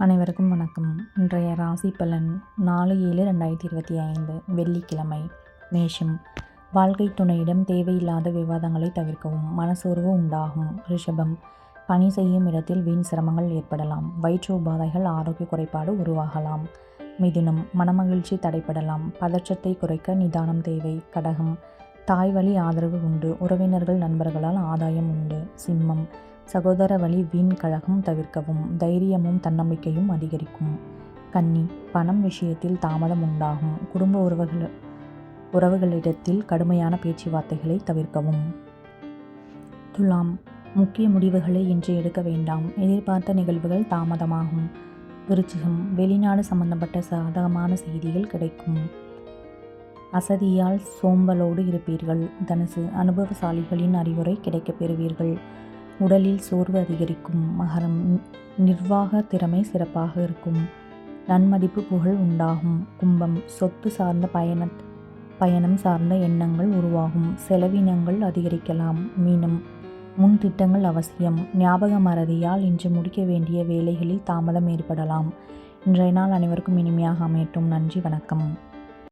அனைவருக்கும் வணக்கம். இன்றைய ராசி பலன் நாலு ஏழு ரெண்டாயிரத்தி இருபத்தி ஐந்து வெள்ளிக்கிழமை மேஷம். வாழ்க்கை துணையிடம் தேவையில்லாத விவாதங்களை தவிர்க்கவும் மனசோர்வு உண்டாகும். ரிஷபம். பணி செய்யும் இடத்தில் வீண் சிரமங்கள் ஏற்படலாம். வயிற்று உபாதைகள் ஆரோக்கிய குறைபாடு உருவாகலாம். மிதுனம். மனமகிழ்ச்சி தடைப்படலாம் பதற்றத்தை குறைக்க நிதானம் தேவை. கடகம். தாய் வழி ஆதரவு உண்டு. உறவினர்கள் நண்பர்களால் ஆதாயம் உண்டு. சிம்மம் சகோதர வழி வீண் கழகம் தவிர்க்கவும் தைரியமும் தன்னம்பிக்கையும் அதிகரிக்கும். கன்னி பணம் விஷயத்தில் தாமதம் உண்டாகும். குடும்ப உறவுகள் உறவுகளிடத்தில் கடுமையான பேச்சுவார்த்தைகளை தவிர்க்கவும். துலாம் முக்கிய முடிவுகளை இன்று எடுக்க வேண்டாம். எதிர்பார்த்த நிகழ்வுகள் தாமதமாகும். விருச்சிகம் வெளிநாடு சம்பந்தப்பட்ட சாதகமான செய்திகள் கிடைக்கும். அசதியால் சோம்பலோடு இருப்பீர்கள். தனுசு அனுபவசாலிகளின் அறிவுரை கிடைக்கப் பெறுவீர்கள். உடலில் சோர்வு அதிகரிக்கும். மகரம் நிர்வாக திறமை சிறப்பாக இருக்கும். நன்மதிப்பு புகழ் உண்டாகும். கும்பம் சொத்து சார்ந்த பயண பயணம் சார்ந்த எண்ணங்கள் உருவாகும். செலவினங்கள் அதிகரிக்கலாம். மீனம் முன் திட்டங்கள் அவசியம். ஞாபக மறதியால் இன்று முடிக்க வேண்டிய வேலைகளில் தாமதம் ஏற்படலாம். இன்றைய நாள் அனைவருக்கும் இனிமையாக அமையட்டும். நன்றி வணக்கம்.